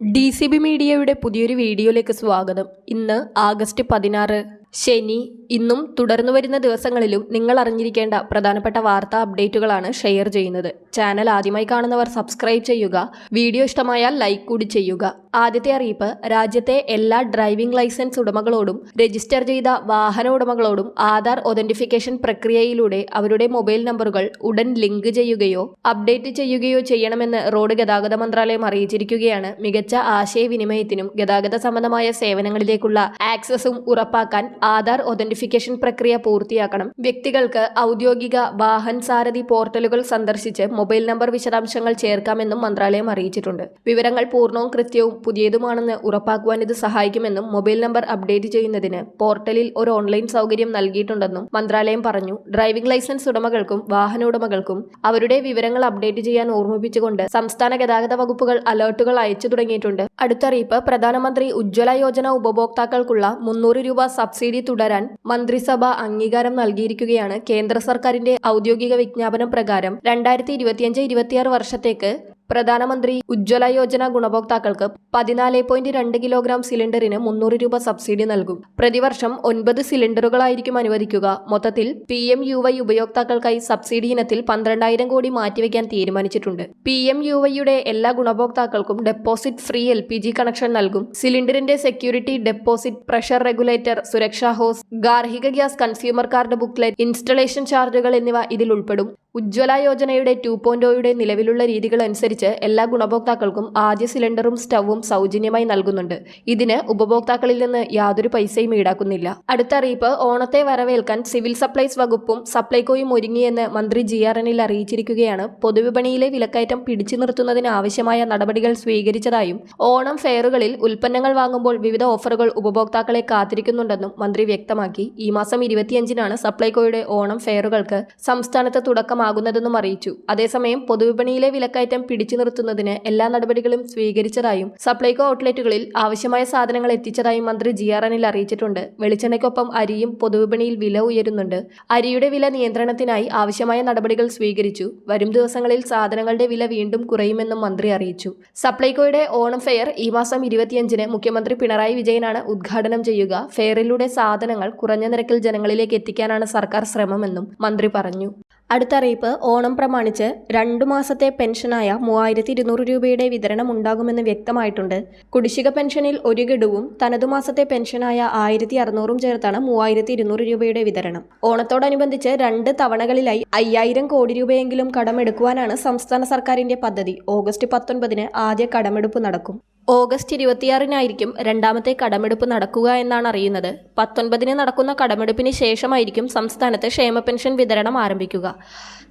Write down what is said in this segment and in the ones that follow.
D C B മീഡിയയുടെ പുതിയൊരു വീഡിയോയിലേക്ക് സ്വാഗതം. ഇന്ന് ആഗസ്റ്റ് പതിനാറ് ശനി ഇന്നും തുടർന്നു വരുന്ന ദിവസങ്ങളിലും നിങ്ങൾ അറിഞ്ഞിരിക്കേണ്ട പ്രധാനപ്പെട്ട വാർത്താ അപ്ഡേറ്റുകളാണ് ഷെയർ ചെയ്യുന്നത്. ചാനൽ ആദ്യമായി കാണുന്നവർ സബ്സ്ക്രൈബ് ചെയ്യുക. വീഡിയോ ഇഷ്ടമായാൽ ലൈക്ക് കൂടി ചെയ്യുക. ആദ്യത്തെ അറിയിപ്പ് രാജ്യത്തെ എല്ലാ ഡ്രൈവിംഗ് ലൈസൻസ് ഉടമകളോടും രജിസ്റ്റർ ചെയ്ത വാഹന ഉടമകളോടും ആധാർ ഒതന്റിഫിക്കേഷൻ പ്രക്രിയയിലൂടെ അവരുടെ മൊബൈൽ നമ്പറുകൾ ഉടൻ ലിങ്ക് ചെയ്യുകയോ അപ്ഡേറ്റ് ചെയ്യുകയോ ചെയ്യണമെന്ന് റോഡ് ഗതാഗത മന്ത്രാലയം അറിയിച്ചിരിക്കുകയാണ്. മികച്ച ആശയവിനിമയത്തിനും ഗതാഗത സംബന്ധമായ സേവനങ്ങളിലേക്കുള്ള ആക്സസും ഉറപ്പാക്കാൻ ആധാർ ഒതന്റിഫിക്കേഷൻ പ്രക്രിയ പൂർത്തിയാക്കണം. വ്യക്തികൾക്ക് ഔദ്യോഗിക വാഹൻ സാരഥി പോർട്ടലുകൾ സന്ദർശിച്ച് മൊബൈൽ നമ്പർ വിശദാംശങ്ങൾ ചേർക്കാമെന്നും മന്ത്രാലയം അറിയിച്ചിട്ടുണ്ട്. വിവരങ്ങൾ പൂർണവും കൃത്യവും പുതിയതുമാണെന്ന് ഉറപ്പാക്കുവാൻ ഇത് സഹായിക്കുമെന്നും മൊബൈൽ നമ്പർ അപ്ഡേറ്റ് ചെയ്യുന്നതിന് പോർട്ടലിൽ ഒരു ഓൺലൈൻ സൗകര്യം നൽകിയിട്ടുണ്ടെന്നും മന്ത്രാലയം പറഞ്ഞു. ഡ്രൈവിംഗ് ലൈസൻസ് ഉടമകൾക്കും വാഹന ഉടമകൾക്കും അവരുടെ വിവരങ്ങൾ അപ്ഡേറ്റ് ചെയ്യാൻ ഓർമ്മിപ്പിച്ചുകൊണ്ട് സംസ്ഥാന ഗതാഗത വകുപ്പുകൾ അലേർട്ടുകൾ അയച്ചു തുടങ്ങിയിട്ടുണ്ട്. അടുത്തറിയിപ്പ് പ്രധാനമന്ത്രി ഉജ്ജ്വല യോജന ഉപഭോക്താക്കൾക്കുള്ള മുന്നൂറ് രൂപ സബ്സിഡി തുടരാൻ മന്ത്രിസഭ അംഗീകാരം നൽകിയിരിക്കുകയാണ് കേന്ദ്ര സർക്കാരിന്റെ ഔദ്യോഗിക വിജ്ഞാപനം പ്രകാരം രണ്ടായിരത്തി ഇരുപത്തിയഞ്ച് ഇരുപത്തിയാറ് വർഷത്തേക്ക് പ്രധാനമന്ത്രി ഉജ്ജ്വല യോജന ഗുണഭോക്താക്കൾക്ക് പതിനാല് പോയിന്റ് രണ്ട് കിലോഗ്രാം സിലിണ്ടറിന് മുന്നൂറ് രൂപ സബ്സിഡി നൽകും. പ്രതിവർഷം ഒൻപത് സിലിണ്ടറുകളായിരിക്കും അനുവദിക്കുക. മൊത്തത്തിൽ പി എം യു വൈ ഉപയോക്താക്കൾക്കായി സബ്സിഡി ഇനത്തിൽ പന്ത്രണ്ടായിരം കോടി മാറ്റിവെക്കാൻ തീരുമാനിച്ചിട്ടുണ്ട്. പി എം യു വൈയുടെ എല്ലാ ഗുണഭോക്താക്കൾക്കും deposit free L P G connection നൽകും. സിലിണ്ടറിന്റെ സെക്യൂരിറ്റി ഡെപ്പോസിറ്റ് പ്രഷർ റെഗുലേറ്റർ സുരക്ഷാ ഹോസ് ഗാർഹിക gas consumer card booklet installation ചാർജുകൾ എന്നിവ ഇതിൽ ഉൾപ്പെടും. ഉജ്ജ്വല യോജനയുടെ ടു പോയിന്റ് നിലവിലുള്ള രീതികൾ അനുസരിച്ച് എല്ലാ ഗുണഭോക്താക്കൾക്കും ആദ്യ സിലിണ്ടറും സ്റ്റവും സൗജന്യമായി നൽകുന്നുണ്ട്. ഇതിന് ഉപഭോക്താക്കളിൽ നിന്ന് യാതൊരു പൈസയും ഈടാക്കുന്നില്ല. അടുത്ത അറിയിപ്പ് ഓണത്തെ വരവേൽക്കാൻ സിവിൽ സപ്ലൈസ് വകുപ്പും സപ്ലൈകോയും ഒരുങ്ങിയെന്ന് മന്ത്രി ജി ആർ എനിൽ അറിയിച്ചിരിക്കുകയാണ്. പൊതുവിപണിയിലെ വിലക്കയറ്റം പിടിച്ചു നിർത്തുന്നതിന് ആവശ്യമായ നടപടികൾ സ്വീകരിച്ചതായും ഓണം ഫെയറുകളിൽ ഉൽപ്പന്നങ്ങൾ വാങ്ങുമ്പോൾ വിവിധ ഓഫറുകൾ ഉപഭോക്താക്കളെ കാത്തിരിക്കുന്നുണ്ടെന്നും മന്ത്രി വ്യക്തമാക്കി. ഈ മാസം ഇരുപത്തിയഞ്ചിനാണ് സപ്ലൈകോയുടെ ഓണം ഫെയറുകൾക്ക് സംസ്ഥാനത്ത് തുടക്കമാകുന്നതെന്നും അറിയിച്ചു. അതേസമയം പൊതുവിപണിയിലെ വിലക്കയറ്റം പിടിച്ചു നിർത്തുന്നതിന് എല്ലാ നടപടികളും സ്വീകരിച്ചതായും സപ്ലൈകോ ഔട്ട്ലെറ്റുകളിൽ ആവശ്യമായ സാധനങ്ങൾ എത്തിച്ചതായും മന്ത്രി ജി ആർ എനിൽ അറിയിച്ചിട്ടുണ്ട്. വെളിച്ചെണ്ണയ്ക്കൊപ്പം അരിയും പൊതുവിപണിയിൽ വില ഉയരുന്നുണ്ട്. അരിയുടെ വില നിയന്ത്രണത്തിനായി ആവശ്യമായ നടപടികൾ സ്വീകരിച്ചു. വരും ദിവസങ്ങളിൽ സാധനങ്ങളുടെ വില വീണ്ടും കുറയുമെന്നും മന്ത്രി അറിയിച്ചു. സപ്ലൈകോയുടെ ഓണം ഫെയർ ഈ മാസം ഇരുപത്തിയഞ്ചിന് മുഖ്യമന്ത്രി പിണറായി വിജയനാണ് ഉദ്ഘാടനം ചെയ്യുക. ഫെയറിലൂടെ സാധനങ്ങൾ കുറഞ്ഞ നിരക്കിൽ ജനങ്ങളിലേക്ക് എത്തിക്കാനാണ് സർക്കാർ ശ്രമമെന്നും മന്ത്രി പറഞ്ഞു. അടുത്ത അറിയിപ്പ് ഓണം പ്രമാണിച്ച് രണ്ടു മാസത്തെ പെൻഷനായ മൂവായിരത്തി ഇരുന്നൂറ് രൂപയുടെ വിതരണം ഉണ്ടാകുമെന്ന് വ്യക്തമായിട്ടുണ്ട്. കുടിശ്ശിക പെൻഷനിൽ ഒരു ഗഡുവും തനതു മാസത്തെ പെൻഷനായ ആയിരത്തി അറുന്നൂറും ചേർത്താണ് മൂവായിരത്തി ഇരുന്നൂറ് രൂപയുടെ വിതരണം. ഓണത്തോടനുബന്ധിച്ച് രണ്ട് തവണകളിലായി അയ്യായിരം കോടി രൂപയെങ്കിലും കടമെടുക്കുവാനാണ് സംസ്ഥാന സർക്കാരിന്റെ പദ്ധതി. ഓഗസ്റ്റ് പത്തൊൻപതിന് ആദ്യ കടമെടുപ്പ് നടക്കും. ഓഗസ്റ്റ് ഇരുപത്തിയാറിനായിരിക്കും രണ്ടാമത്തെ കടമെടുപ്പ് നടക്കുക എന്നാണ് അറിയുന്നത്. പത്തൊൻപതിന് നടക്കുന്ന കടമെടുപ്പിന് ശേഷമായിരിക്കും സംസ്ഥാനത്ത് ക്ഷേമ പെൻഷൻ വിതരണം ആരംഭിക്കുക.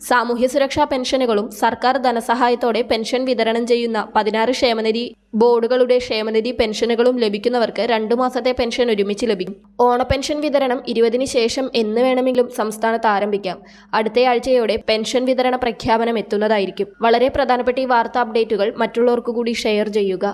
സാമൂഹ്യ സുരക്ഷാ പെൻഷനുകളും സർക്കാർ ധനസഹായത്തോടെ പെൻഷൻ വിതരണം ചെയ്യുന്ന പതിനാറ് ക്ഷേമനിധി ബോർഡുകളുടെ ക്ഷേമനിധി പെൻഷനുകളും ലഭിക്കുന്നവർക്ക് രണ്ടു മാസത്തെ പെൻഷൻ ഒരുമിച്ച് ലഭിക്കും. ഓണ പെൻഷൻ വിതരണം ഇരുപതിന് ശേഷം എന്ന് വേണമെങ്കിലും സംസ്ഥാനത്ത് ആരംഭിക്കാം. അടുത്തയാഴ്ചയോടെ പെൻഷൻ വിതരണ പ്രഖ്യാപനം എത്തുന്നതായിരിക്കും. വളരെ പ്രധാനപ്പെട്ട ഈ വാർത്താ അപ്ഡേറ്റുകൾ മറ്റുള്ളവർക്കു കൂടി ഷെയർ ചെയ്യുക.